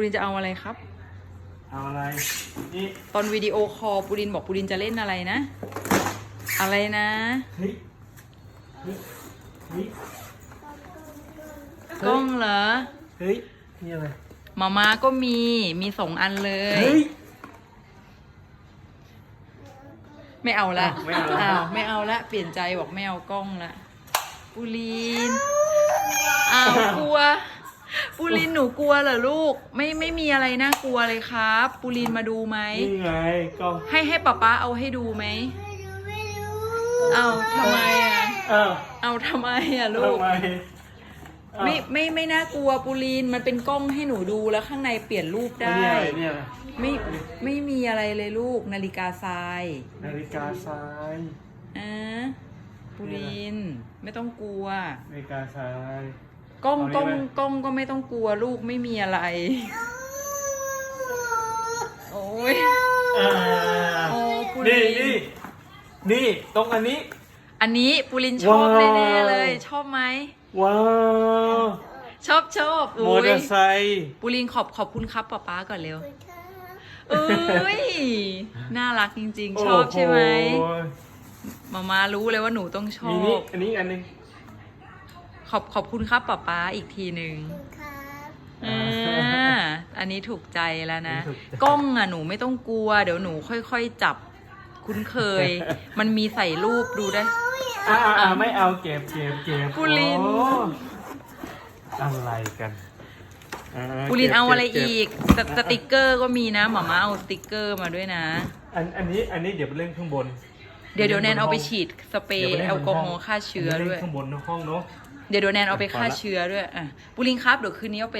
ปูรินจะเอาอะไรครับ เอาอะไร นี่ ตอนวิดีโอคอลปูรินบอกปูรินจะเล่นอะไรนะ อะไรนะ เฮ้ย เฮ้ย เฮ้ย กล้องเหรอ เฮ้ย นี่อะไร มามาก็มี มีสองอันเลย เฮ้ยไม่เอาละอ้าวไม่เอาละอ้าวไม่เอาละ เปลี่ยนใจบอกไม่เอากล้องละปูรินอ้าวกลัว ปูรินหนูกลัวเหรอลูก ไม่ไม่มีอะไรน่ากลัวเลยครับ ปูรินมาดูไหม นี่ไงกล้องให้ให้ป๊าป๊าเอาให้ดูไหม ไม่รู้ไม่รู้เอาทำไมอะอ้าวเอาทำไมอะลูก ทำไมอ้าวไม่ไม่ไม่น่ากลัวปูรินมันเป็นกล้องให้หนูดูแล้วข้างในเปลี่ยนรูปได้ เนี่ยอะไรเนี่ยอะไรไม่ไม่มีอะไรเลยลูกนาฬิกาทรายนาฬิกาทรายอะปูริน ไม่ต้องกลัว นาฬิกาทราย กล้องเอานี่กล้องไหมกล้องก็ไม่ต้องกลัวลูกไม่มีอะไร โอ้ยอ่าโอ้ปูรินี่นนี่นี่ตรงอันนี้ อันนี้ปูรินชอบว้าว แน่ๆเลย ชอบไหม ว้าวชอบชอบมอเตอร์ไซค์ปูรินขอบขอบคุณครับป๊าป๊าก่อนเร็วคุณครับเอ้ยน่ารักจริง ๆ ชอบใช่ไหมโอ้โมามารู้เลยว่าหนูต้องชอมีนี่บ อันนี้อันหนึง ขอบขอบคุณครับป๊าป๊าอีกทีหนึ่งคุณครับอ่าอันนี้ถูกใจแล้วนะ ถูกใจ กล้องอะหนูไม่ต้องกลัว เดี๋ยวหนูค่อยๆจับ คุ้นเคย มันมีใส่รูปดูได้ อ่าอ่าไม่เอาเก็บเก็บเก็บปุริน โอ้อะไรกันอ่าปูรินก็บเอาอะไรเก็บอีกสสติกเกอร์ก็มีนะหมามาเอาสติกเกอร์มาด้วยนะ อันอันนี้อันนี้เดี๋ยวไปเล่นข้างบนเดี๋ยวเดี๋ยวแนนเอาไปฉีดสเปรดี๋ย์ยวไปแอล่นลบนกอฮห้องล์ฆ่าเชื้อดี๋ไปด้วเล่ยนข้างบนห้องเนาะ เดี๋ยวเดี๋ยวแนนเอาไปอะพอฆ่าละเชื้อด้วย อะปูรินครับเดี๋ยวคืนนี้เอาไป